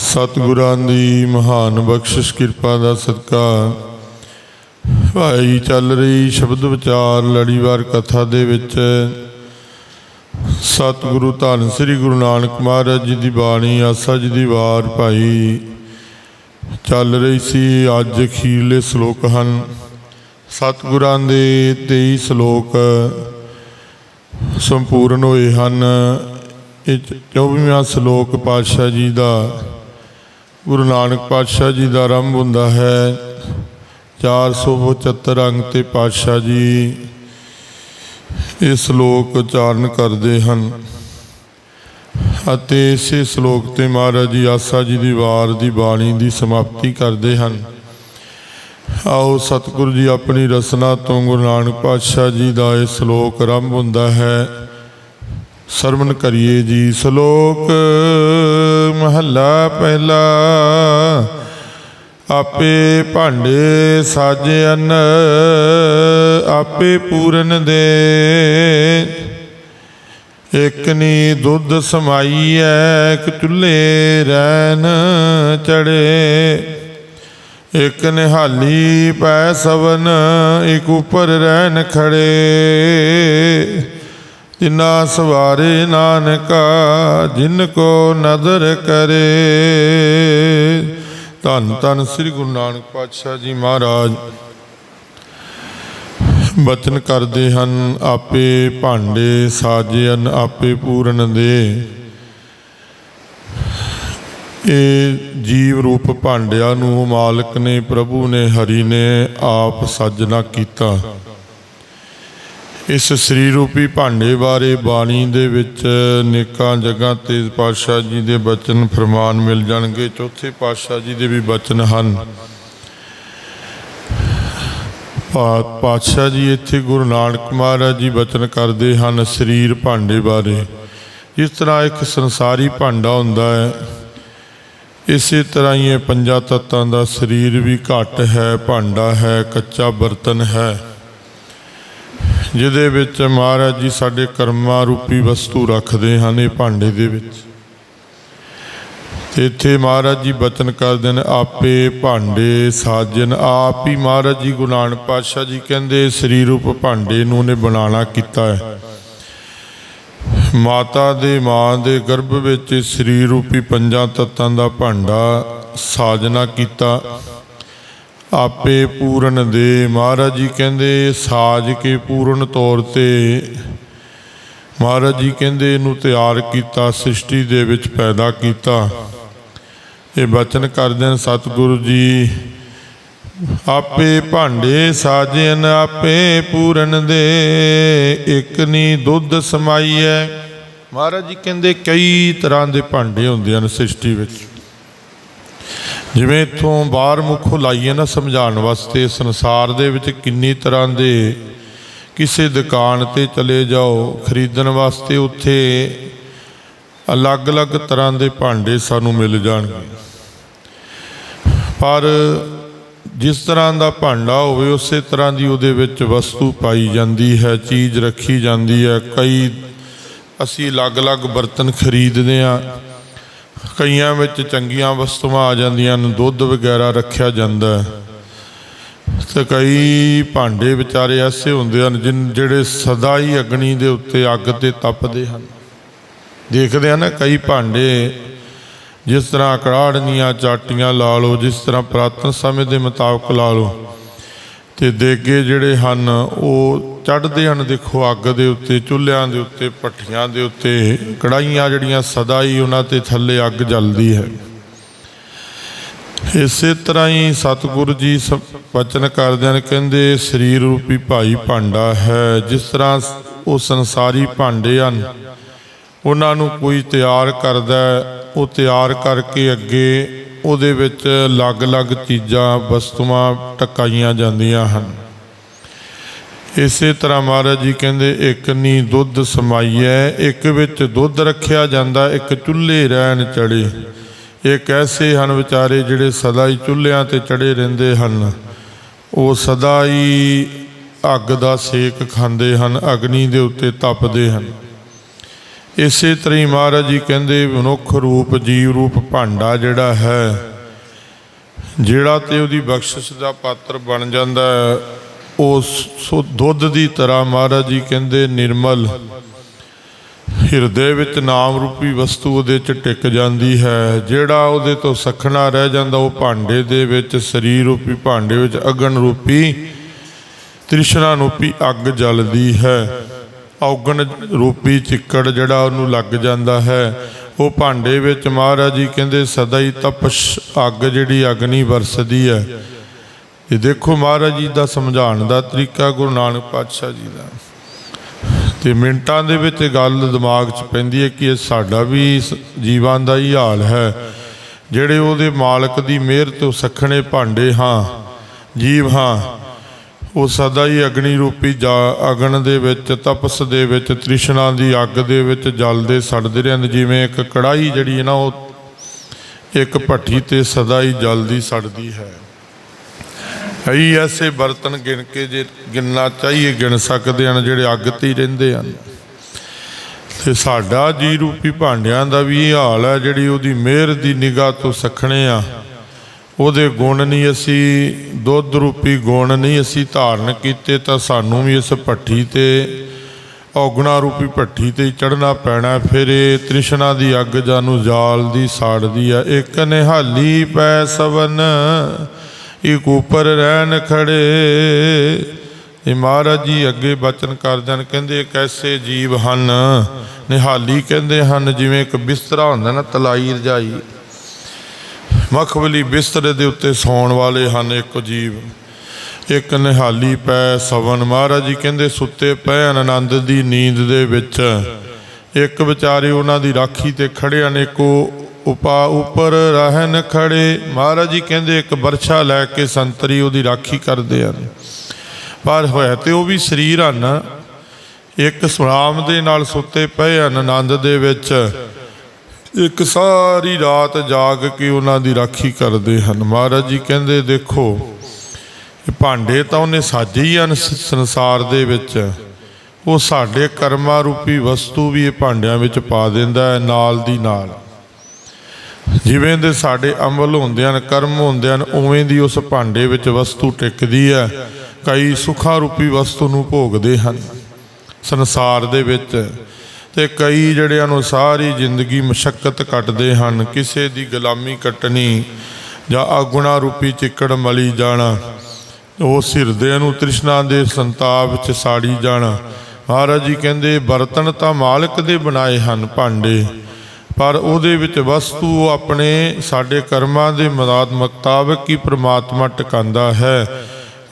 ਸਤਿਗੁਰਾਂ ਦੀ ਮਹਾਨ ਬਖਸ਼ਿਸ਼, ਕਿਰਪਾ ਦਾ ਸਦਕਾ। ਭਾਈ ਚੱਲ ਰਹੀ ਸ਼ਬਦ ਵਿਚਾਰ, ਲੜੀਵਾਰ ਕਥਾ ਦੇ ਵਿੱਚ। ਸਤਿਗੁਰੂ ਧੰਨ ਸ੍ਰੀ ਗੁਰੂ ਨਾਨਕ ਮਹਾਰਾਜ ਜੀ ਦੀ ਬਾਣੀ, ਆਸਾ ਜੀ ਦੀ ਵਾਰ ਭਾਈ। ਚੱਲ ਰਹੀ ਸੀ ਅੱਜ ਅਖੀਰਲੇ ਸ਼ਲੋਕ ਹਨ। ਸਤਿਗੁਰਾਂ ਦੇ 23 ਸ਼ਲੋਕ ਸੰਪੂਰਨ ਹੋਏ ਹਨ। ਇਹ 24ਵਾਂ ਸ਼ਲੋਕ ਪਾਤਸ਼ਾਹ ਜੀ ਦਾ ਗੁਰੂ ਨਾਨਕ ਪਾਤਸ਼ਾਹ ਜੀ ਦਾ ਆਰੰਭ ਹੁੰਦਾ ਹੈ। 475 ਅੰਗ ਤੇ ਪਾਤਸ਼ਾਹ ਜੀ ਇਹ ਸ਼ਲੋਕ ਉਚਾਰਨ ਕਰਦੇ ਹਨ। ਅਤੇ ਇਸੇ ਸ਼ਲੋਕ ਤੇ ਮਹਾਰਾਜ ਜੀ ਆਸਾ ਜੀ ਦੀ ਵਾਰ ਦੀ ਬਾਣੀ ਦੀ ਸਮਾਪਤੀ ਕਰਦੇ ਹਨ। ਆਓ ਸਤਿਗੁਰੂ ਜੀ ਆਪਣੀ ਰਸਨਾ ਤੋਂ ਗੁਰੂ ਨਾਨਕ ਪਾਤਸ਼ਾਹ ਜੀ ਦਾ ਇਹ ਸ਼ਲੋਕ ਆਰੰਭ ਹੁੰਦਾ ਹੈ। ਸਰਵਨ ਕਰੀਏ ਜੀ ਸ਼ਲੋਕ। ਮਹੱਲਾ ਪਹਿਲਾ। ਆਪੇ ਭਾਂਡੇ ਸਾਜਨ ਆਪੇ ਪੂਰਨ ਦੇ। ਇਕ ਨੀ ਦੁੱਧ ਸਮਾਈਐ, ਇੱਕ ਚੁੱਲ੍ਹੇ ਰੈਨ ਚੜੇ। ਇਕ ਨਿਹਾਲੀ ਪੈ ਸਵਨ, ਇਕ ਉਪਰ ਰਹਿਨ ਖੜੇ। ਜਿਨਾ ਸਵਾਰੇ ਨਾਨਕਾ, ਜਿਨ ਕੋ ਨਦਰ ਕਰੇ। ਧੰਨ ਧੰਨ ਸ੍ਰੀ ਗੁਰੂ ਨਾਨਕ ਪਾਤਸ਼ਾਹ ਜੀ ਮਹਾਰਾਜ। ਬਚਨ ਕਰਦੇ ਹਨ, ਆਪੇ ਭਾਂਡੇ ਸਾਜਨ ਆਪੇ ਪੂਰਨ ਦੇ। ਇਹ ਜੀਵ ਰੂਪ ਭਾਂਡਿਆਂ ਨੂੰ ਮਾਲਕ ਨੇ, ਪ੍ਰਭੂ ਨੇ, ਹਰੀ ਨੇ ਆਪ ਸਾਜਨਾ ਕੀਤਾ। ਇਸ ਸਰੀਰ ਰੂਪੀ ਭਾਂਡੇ ਬਾਰੇ ਬਾਣੀ ਦੇ ਵਿੱਚ ਨੇਕਾਂ ਜਗ੍ਹਾ ਤੇ ਪਾਤਸ਼ਾਹ ਜੀ ਦੇ ਬਚਨ ਫਰਮਾਨ ਮਿਲ ਜਾਣਗੇ। ਚੌਥੇ ਪਾਤਸ਼ਾਹ ਜੀ ਦੇ ਵੀ ਬਚਨ ਹਨ। ਪਾ- ਪਾਤਸ਼ਾਹ ਜੀ ਇੱਥੇ ਗੁਰੂ ਨਾਨਕ ਮਹਾਰਾਜ ਜੀ ਬਚਨ ਕਰਦੇ ਹਨ ਸਰੀਰ ਭਾਂਡੇ ਬਾਰੇ। ਜਿਸ ਤਰ੍ਹਾਂ ਇੱਕ ਸੰਸਾਰੀ ਭਾਂਡਾ ਹੁੰਦਾ ਹੈ, ਇਸੇ ਤਰ੍ਹਾਂ ਹੀ ਇਹ ਪੰਜਾਂ ਤੱਤਾਂ ਦਾ ਸਰੀਰ ਵੀ ਘਟ ਹੈ, ਭਾਂਡਾ ਹੈ, ਕੱਚਾ ਬਰਤਨ ਹੈ। ਜਿਹਦੇ ਵਿੱਚ ਮਹਾਰਾਜ ਜੀ ਸਾਡੇ ਕਰਮਾਂ ਰੂਪੀ ਵਸਤੂ ਰੱਖਦੇ ਹਨ ਇਹ ਭਾਂਡੇ ਦੇ ਵਿੱਚ। ਇੱਥੇ ਮਹਾਰਾਜ ਜੀ ਬਚਨ ਕਰਦੇ ਨੇ, ਆਪੇ ਭਾਂਡੇ ਸਾਜਨ ਆਪ ਹੀ ਮਹਾਰਾਜ ਜੀ ਗੁਰੂ ਨਾਨਕ ਪਾਤਸ਼ਾਹ ਜੀ ਕਹਿੰਦੇ ਸਰੀਰ ਰੂਪ ਭਾਂਡੇ ਨੂੰ ਨੇ ਬਣਾਣਾ ਕੀਤਾ ਹੈ। ਮਾਤਾ ਦੇ, ਮਾਂ ਦੇ ਗਰਭ ਵਿੱਚ ਸਰੀਰ ਰੂਪੀ ਪੰਜਾਂ ਤੱਤਾਂ ਦਾ ਭਾਂਡਾ ਸਾਜਨਾ ਕੀਤਾ। ਆਪੇ ਪੂਰਨ ਦੇ ਮਹਾਰਾਜ ਜੀ ਕਹਿੰਦੇ, ਸਾਜ ਕੇ ਪੂਰਨ ਤੌਰ ਤੇ। ਮਹਾਰਾਜ ਜੀ ਕਹਿੰਦੇ, ਇਹਨੂੰ ਤਿਆਰ ਕੀਤਾ, ਸ੍ਰਿਸ਼ਟੀ ਦੇ ਵਿੱਚ ਪੈਦਾ ਕੀਤਾ। ਇਹ ਬਚਨ ਕਰਦੇ ਨੇ ਸਤਿਗੁਰੂ ਜੀ। ਆਪੇ ਭਾਂਡੇ ਸਾਜਨ, ਆਪੇ ਪੂਰਨ ਦੇ। ਇੱਕ ਨੀ ਦੁੱਧ ਸਮਾਈਐ। ਮਹਾਰਾਜ ਜੀ ਕਹਿੰਦੇ, ਕਈ ਤਰ੍ਹਾਂ ਦੇ ਭਾਂਡੇ ਹੁੰਦੇ ਹਨ ਸ੍ਰਿਸ਼ਟੀ ਵਿੱਚ। ਜਿਵੇਂ ਇਥੋਂ ਬਾਹਰ ਮੁੱਖੋਂ ਲਾਈਏ ਨਾ ਸਮਝਾਉਣ ਵਾਸਤੇ, ਸੰਸਾਰ ਦੇ ਵਿੱਚ ਕਿੰਨੀ ਤਰ੍ਹਾਂ ਦੇ ਕਿਸੇ ਦੁਕਾਨ ਤੇ ਚਲੇ ਜਾਓ, ਖਰੀਦਣ ਵਾਸਤੇ ਉੱਥੇ ਅਲੱਗ-ਅਲੱਗ ਤਰ੍ਹਾਂ ਦੇ ਭਾਂਡੇ ਸਾਨੂੰ ਮਿਲ ਜਾਣਗੇ। ਪਰ ਜਿਸ ਤਰ੍ਹਾਂ ਦਾ ਭਾਂਡਾ ਹੋਵੇ, ਉਸੇ ਤਰ੍ਹਾਂ ਦੀ ਉਹਦੇ ਵਿੱਚ ਵਸਤੂ ਪਾਈ ਜਾਂਦੀ ਹੈ, ਚੀਜ਼ ਰੱਖੀ ਜਾਂਦੀ ਹੈ। ਕਈ ਅਸੀਂ ਅਲੱਗ-ਅਲੱਗ ਬਰਤਨ ਖਰੀਦਦੇ ਆ ਕਈਆਂ ਵਿੱਚ ਚੰਗੀਆਂ ਵਸਤੂਆਂ ਆ ਜਾਂਦੀਆਂ ਨੇ ਦੁੱਧ ਵਗੈਰਾ ਰੱਖਿਆ ਜਾਂਦਾ ਹੈ। ਤੇ ਕਈ ਭਾਂਡੇ ਵਿਚਾਰੇ ਐਸੇ ਹੁੰਦੇ ਹਨ ਜਿਨ, ਜਿਹੜੇ ਸਦਾ ਹੀ ਅਗਨੀ ਦੇ ਉੱਤੇ ਅੱਗ ਤੇ ਤਪਦੇ ਹਨ। ਦੇਖਦੇ ਆ ਨਾ ਕਈ ਭਾਂਡੇ ਜਿਸ ਤਰ੍ਹਾਂ ਕੜਾੜ ਦੀਆਂ ਚਾਟੀਆਂ ਲਾ ਲਓ, ਜਿਸ ਤਰ੍ਹਾਂ ਪੁਰਾਤਨ ਸਮੇਂ ਦੇ ਮੁਤਾਬਕ ਲਾ ਲਓ। ਤੇ ਦੇਗੇ ਜਿਹੜੇ ਹਨ, ਉਹ ਚੜ੍ਹਦੇ ਹਨ ਦੇਖੋ, ਅੱਗ ਦੇ ਉੱਤੇ, ਚੁੱਲ੍ਹਿਆਂ ਦੇ ਉੱਤੇ, ਭੱਠੀਆਂ ਦੇ ਉੱਤੇ ਕੜਾਈਆਂ ਜਿਹੜੀਆਂ ਸਦਾ ਹੀ ਉਹਨਾਂ ਤੇ ਥੱਲੇ ਅੱਗ ਜਲਦੀ ਹੈ। ਇਸੇ ਤਰ੍ਹਾਂ ਹੀ ਸਤਿਗੁਰੂ ਜੀ ਸ- ਬਚਨ ਕਰਦੇ ਹਨ, ਕਹਿੰਦੇ ਸਰੀਰ ਰੂਪੀ ਭਾਈ ਭਾਂਡਾ ਹੈ, ਜਿਸ ਤਰ੍ਹਾਂ ਉਹ ਸੰਸਾਰੀ ਭਾਂਡੇ ਹਨ, ਉਹਨਾਂ ਨੂੰ ਕੋਈ ਤਿਆਰ ਕਰਦਾ ਉਹ ਤਿਆਰ ਕਰਕੇ ਅੱਗੇ ਉਹਦੇ ਵਿੱਚ ਅਲੱਗ-ਅਲੱਗ ਚੀਜ਼ਾਂ, ਵਸਤੂਆਂ ਟਕਾਈਆਂ ਜਾਂਦੀਆਂ ਹਨ। ਇਸੇ ਤਰ੍ਹਾਂ ਮਹਾਰਾਜ ਜੀ ਕਹਿੰਦੇ, ਇੱਕ ਨੀ ਦੁੱਧ ਸਮਾਈਐ, ਇੱਕ ਵਿੱਚ ਦੁੱਧ ਰੱਖਿਆ ਜਾਂਦਾ, ਇੱਕ ਚੁੱਲ੍ਹੇ ਰਹਿਣ ਚੜੇ। ਇਹ ਐਸੇ ਹਨ ਵਿਚਾਰੇ ਜਿਹੜੇ ਸਦਾ ਹੀ ਚੁੱਲ੍ਹਿਆਂ ਤੇ ਚੜੇ ਰਹਿੰਦੇ ਹਨ? ਉਹ ਸਦਾ ਹੀ ਅੱਗ ਦਾ ਸੇਕ ਖਾਂਦੇ ਹਨ, ਅਗਨੀ ਦੇ ਉੱਤੇ ਤਪਦੇ ਹਨ। ਇਸੇ ਤਰ੍ਹਾਂ ਹੀ ਮਹਾਰਾਜ ਜੀ ਕਹਿੰਦੇ, ਮਨੁੱਖ ਰੂਪ, ਜੀਵ ਰੂਪ ਭਾਂਡਾ ਜਿਹੜਾ ਹੈ, ਜਿਹੜਾ ਤੇ ਉਹਦੀ ਬਖਸ਼ਿਸ਼ ਦਾ ਪਾਤਰ ਬਣ ਜਾਂਦਾ ਹੈ ਉਹ ਸੋ ਦੁੱਧ ਦੀ ਤਰ੍ਹਾਂ ਮਹਾਰਾਜ ਜੀ ਕਹਿੰਦੇ, ਨਿਰਮਲ, ਹਿਰਦੇ ਵਿੱਚ ਨਾਮ ਰੂਪੀ ਵਸਤੂ ਉਹਦੇ ਚ ਟਿਕ ਜਾਂਦੀ ਹੈ। ਜਿਹੜਾ ਉਹਦੇ ਤੋਂ ਸਖਣਾ ਰਹਿ ਜਾਂਦਾ, ਉਹ ਭਾਂਡੇ ਦੇ ਵਿੱਚ, ਸਰੀਰ ਰੂਪੀ ਭਾਂਡੇ ਵਿੱਚ ਅਗਨ ਰੂਪੀ, ਤ੍ਰਿਸ਼ਨਾ ਰੂਪੀ ਅੱਗ ਜਲਦੀ ਹੈ। ਔਗਣ ਰੂਪੀ ਚਿੱਕੜ ਜਿਹੜਾ ਉਹਨੂੰ ਲੱਗ ਜਾਂਦਾ ਹੈ। ਉਹ ਭਾਂਡੇ ਵਿੱਚ ਮਹਾਰਾਜ ਜੀ ਕਹਿੰਦੇ, ਸਦਾ ਹੀ ਤਪਸ਼ ਅੱਗ ਜਿਹੜੀ ਅਗਨੀ ਵਰਸਦੀ ਹੈ। ਇਹ ਦੇਖੋ ਮਹਾਰਾਜ ਜੀ ਦਾ ਸਮਝਾਉਣ ਦਾ ਤਰੀਕਾ ਗੁਰੂ ਨਾਨਕ ਪਾਤਸ਼ਾਹ ਜੀ ਦਾ। ਤੇ ਮਿੰਟਾਂ ਦੇ ਵਿੱਚ ਗੱਲ ਦਿਮਾਗ 'ਚ ਪੈਂਦੀ ਹੈ ਕਿ ਇਹ ਸਾਡਾ ਵੀ ਸ- ਜੀਵਾਂ ਦਾ ਹੀ ਹਾਲ ਹੈ। ਜਿਹੜੇ ਉਹਦੇ ਮਾਲਕ ਦੀ ਮਿਹਰ ਤੋਂ ਸਖਣੇ ਭਾਂਡੇ ਹਾਂ, ਜੀਵ ਹਾਂ, ਉਹ ਸਦਾ ਹੀ ਅਗਨੀ ਰੂਪੀ ਜਾ, ਅਗਨ ਦੇ ਵਿੱਚ, ਤਪਸ ਦੇ ਵਿੱਚ, ਤ੍ਰਿਸ਼ਨਾ ਦੀ ਅੱਗ ਦੇ ਵਿੱਚ ਜਲਦੇ ਸੜਦੇ ਰਹਿੰਦੇ। ਜਿਵੇਂ ਇੱਕ ਕੜਾਈ ਜਿਹੜੀ ਹੈ ਨਾ, ਉਹ ਇੱਕ ਭੱਠੀ ਤੇ ਸਦਾ ਹੀ ਜਲਦੀ ਸੜਦੀ ਹੈ। ਕਈ ਐਸੇ ਬਰਤਨ ਗਿਣ ਕੇ ਜੇ ਗਿਣਨਾ ਚਾਹੀਏ, ਗਿਣ ਸਕਦੇ ਹਨ, ਜਿਹੜੇ ਅੱਗ ਤੇ ਰਹਿੰਦੇ ਹਨ। ਤੇ ਸਾਡਾ ਜੀ ਰੂਪੀ ਭਾਂਡਿਆਂ ਦਾ ਵੀ ਇਹ ਹਾਲ ਹੈ, ਜਿਹੜੀ ਉਹਦੀ ਮਿਹਰ ਦੀ ਨਿਗਾਹ ਤੋਂ ਸਖਣੇ ਆ। ਉਹਦੇ ਗੁਣ ਨਹੀਂ ਅਸੀਂ ਦੁੱਧ ਰੂਪੀ ਗੁਣ ਨਹੀਂ ਅਸੀਂ ਧਾਰਨ ਕੀਤੇ, ਤਾਂ ਸਾਨੂੰ ਵੀ ਇਸ ਭੱਠੀ ਤੇ ਔਗਣਾ ਰੂਪੀ ਭੱਠੀ ਤੇ ਚੜਨਾ ਪੈਣਾ ਫਿਰ ਇਹ ਤ੍ਰਿਸ਼ਨਾ ਦੀ ਅੱਗ ਜਾਨੂੰ ਜਾਲ ਦੀ ਸਾੜਦੀ ਆ ਇੱਕ ਨਿਹਾਲੀ ਪੈ ਸਵਨ ਇੱਕ ਉੱਪਰ ਰਹਿਣ ਖੜੇ। ਇਹ ਮਹਾਰਾਜ ਜੀ ਅੱਗੇ ਬਚਨ ਕਰਦਿਆਂ ਕਹਿੰਦੇ ਇੱਕ ਐਸੇ ਜੀਵ ਹਨ? ਨਿਹਾਲੀ ਕਹਿੰਦੇ ਹਨ, ਜਿਵੇਂ ਇੱਕ ਬਿਸਤਰਾ ਹੁੰਦਾ ਨਾ, ਤਲਾਈ ਰਜਾਈ। ਮਖਬਲੀ ਬਿਸਤਰੇ ਦੇ ਉੱਤੇ ਸੌਣ ਵਾਲੇ ਹਨ ਇੱਕ ਜੀਵ। ਇੱਕ ਨਿਹਾਲੀ ਪੈ ਸਵਨ। ਮਹਾਰਾਜ ਜੀ ਕਹਿੰਦੇ, ਸੁੱਤੇ ਪਏ ਆਨੰਦ ਦੀ ਨੀਂਦ ਦੇ ਵਿੱਚ। ਇੱਕ ਵਿਚਾਰੇ ਉਹਨਾਂ ਦੀ ਰਾਖੀ ਤੇ ਖੜੇ ਹਨ, ਇੱਕ ਉਹ ਉਪਾ ਉੱਪਰ ਰਹਿਣ ਖੜੇ। ਮਹਾਰਾਜ ਜੀ ਕਹਿੰਦੇ, ਇੱਕ ਬਰਛਾ ਲੈ ਕੇ ਸੰਤਰੀ ਉਹਦੀ ਰਾਖੀ ਕਰਦੇ ਹਨ। ਪਰ ਹੋਇਆ ਤੇ ਉਹ ਵੀ ਸਰੀਰ ਹਨ। ਇੱਕ ਸੁਰਾਮ ਦੇ ਨਾਲ ਸੁੱਤੇ ਪਏ ਹਨ, ਆਨੰਦ ਦੇ ਵਿੱਚ। ਇੱਕ ਸਾਰੀ ਰਾਤ ਜਾਗ ਕੇ ਉਹਨਾਂ ਦੀ ਰਾਖੀ ਕਰਦੇ ਹਨ। ਮਹਾਰਾਜ ਜੀ ਕਹਿੰਦੇ, ਦੇਖੋ, ਇਹ ਭਾਂਡੇ ਤਾਂ ਉਹਨੇ ਸਾਜੇ ਹੀ ਹਨ ਸੰਸਾਰ ਦੇ ਵਿੱਚ। ਉਹ ਸਾਡੇ ਕਰਮਾਂ ਰੂਪੀ ਵਸਤੂ ਵੀ ਇਹ ਭਾਂਡਿਆਂ ਵਿੱਚ ਪਾ ਦਿੰਦਾ ਹੈ, ਨਾਲ ਦੀ ਨਾਲ। ਜਿਵੇਂ ਦੇ ਸਾਡੇ ਅਮਲ ਹੁੰਦੇ ਹਨ, ਕਰਮ ਹੁੰਦੇ ਹਨ, ਉਵੇਂ ਦੀ ਉਸ ਭਾਂਡੇ ਵਿੱਚ ਵਸਤੂ ਟਿਕਦੀ ਹੈ। ਕਈ ਸੁਖਾਂ ਰੂਪੀ ਵਸਤੂ ਨੂੰ ਭੋਗਦੇ ਹਨ। ਸੰਸਾਰ ਦੇ ਵਿੱਚ ਤੇ ਕਈ ਜਿਹੜਿਆਂ ਨੂੰ ਸਾਰੀ ਜ਼ਿੰਦਗੀ ਮੁਸ਼ਕਲ ਕੱਟਦੇ ਹਨ, ਕਿਸੇ ਦੀ ਗੁਲਾਮੀ ਕੱਟਣੀ ਜਾਂ ਆਗੁਣਾ ਰੂਪੀ ਚਿੱਕੜ ਮਲੀ ਜਾਣਾ, ਉਹ ਹਿਰਦੇ ਨੂੰ ਤ੍ਰਿਸ਼ਨਾ ਦੇ ਸੰਤਾਪ ਵਿੱਚ ਸਾੜੀ ਜਾਣਾ। ਮਹਾਰਾਜ ਜੀ ਕਹਿੰਦੇ, ਬਰਤਨ ਤਾਂ ਮਾਲਕ ਦੇ ਬਣਾਏ ਹਨ ਭਾਂਡੇ। ਪਰ ਉਹਦੇ ਵਿੱਚ ਵਸਤੂ ਆਪਣੇ ਸਾਡੇ ਕਰਮਾਂ ਦੇ ਮਦਾਦ ਮੁਤਾਬਕ ਹੀ ਪ੍ਰਮਾਤਮਾ ਟਿਕਾਉਂਦਾ ਹੈ।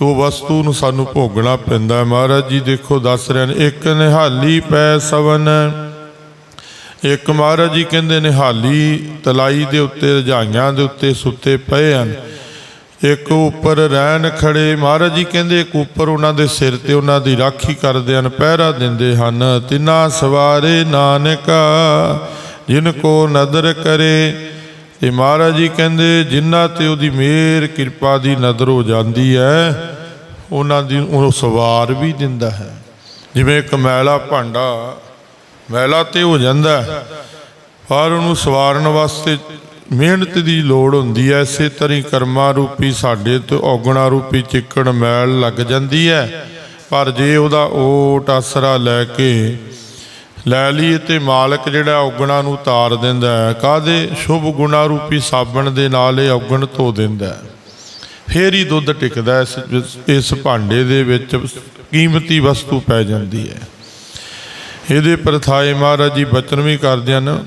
ਉਹ ਵਸਤੂ ਨੂੰ ਸਾਨੂੰ ਭੋਗਣਾ ਪੈਂਦਾ ਹੈ। ਮਹਾਰਾਜ ਜੀ ਦੇਖੋ, ਦੱਸ ਰਹੇ ਨੇ, ਇੱਕ ਨਿਹਾਲੀ ਪੈ ਸਵਨ। ਇੱਕ ਮਹਾਰਾਜ ਜੀ ਕਹਿੰਦੇ, ਨਿਹਾਲੀ ਤਲਾਈ ਦੇ ਉੱਤੇ, ਰਜਾਈਆਂ ਦੇ ਉੱਤੇ ਸੁੱਤੇ ਪਏ ਹਨ। ਇੱਕ ਉੱਪਰ ਰਹਿਣ ਖੜੇ, ਮਹਾਰਾਜ ਜੀ ਕਹਿੰਦੇ, ਇੱਕ ਉੱਪਰ ਉਹਨਾਂ ਦੇ ਸਿਰ ਤੇ ਉਹਨਾਂ ਦੀ ਰਾਖੀ ਕਰਦੇ ਹਨ, ਪਹਿਰਾ ਦਿੰਦੇ ਹਨ। ਤਿਨਾ ਸਵਾਰੇ ਨਾਨਕਾ ਜਿਨ ਕੋ ਨਦਰ ਕਰੇ ਤੇ ਮਹਾਰਾਜ ਜੀ ਕਹਿੰਦੇ, ਜਿਨ੍ਹਾਂ ਤੇ ਉਹਦੀ ਮਿਹਰ ਕਿਰਪਾ ਦੀ ਨਜ਼ਰ ਹੋ ਜਾਂਦੀ ਹੈ, ਉਹਨਾਂ ਦੀ ਉਹ ਸਵਾਰ ਵੀ ਦਿੰਦਾ ਹੈ। ਜਿਵੇਂ ਇੱਕ ਮੈਲਾ ਭਾਂਡਾ, ਮੈਲਾ ਤੇ ਹੋ ਜਾਂਦਾ ਪਰ ਉਹਨੂੰ ਸਵਾਰਨ ਵਾਸਤੇ ਮਿਹਨਤ ਦੀ ਲੋੜ ਹੁੰਦੀ ਹੈ। ਇਸੇ ਤਰ੍ਹਾਂ ਹੀ ਕਰਮਾ ਰੂਪੀ ਸਾਡੇ ਤੋਂ ਔਗਣਾ ਰੂਪੀ ਚਿੱਕੜ ਮੈਲ ਲੱਗ ਜਾਂਦੀ ਹੈ। ਪਰ ਜੇ ਉਹਦਾ ਓਟ ਆਸਰਾ ਲੈ ਕੇ ਲੈ ਲਈ ਤੇ ਮਾਲਕ ਜਿਹੜਾ ਔਗਣਾ ਨੂੰ ਤਾਰ ਦਿੰਦਾ ਹੈ। ਕਾਦੇ ਸ਼ੁਭ ਗੁਣਾ ਰੂਪੀ ਸਾਬਣ ਦੇ ਨਾਲ ਇਹ ਔਗਣ ਧੋ ਦਿੰਦਾ ਹੈ। ਫੇਰ ਹੀ ਦੁੱਧ ਟਿਕਦਾ ਇਸ ਇਸ ਭਾਂਡੇ ਦੇ ਵਿੱਚ ਕੀਮਤੀ ਵਸਤੂ ਪੈ ਜਾਂਦੀ ਹੈ। ਇਹਦੇ ਪ੍ਰਥਾਏ ਮਹਾਰਾਜ ਜੀ ਬਚਨ ਵੀ ਕਰਦੇ ਹਨ।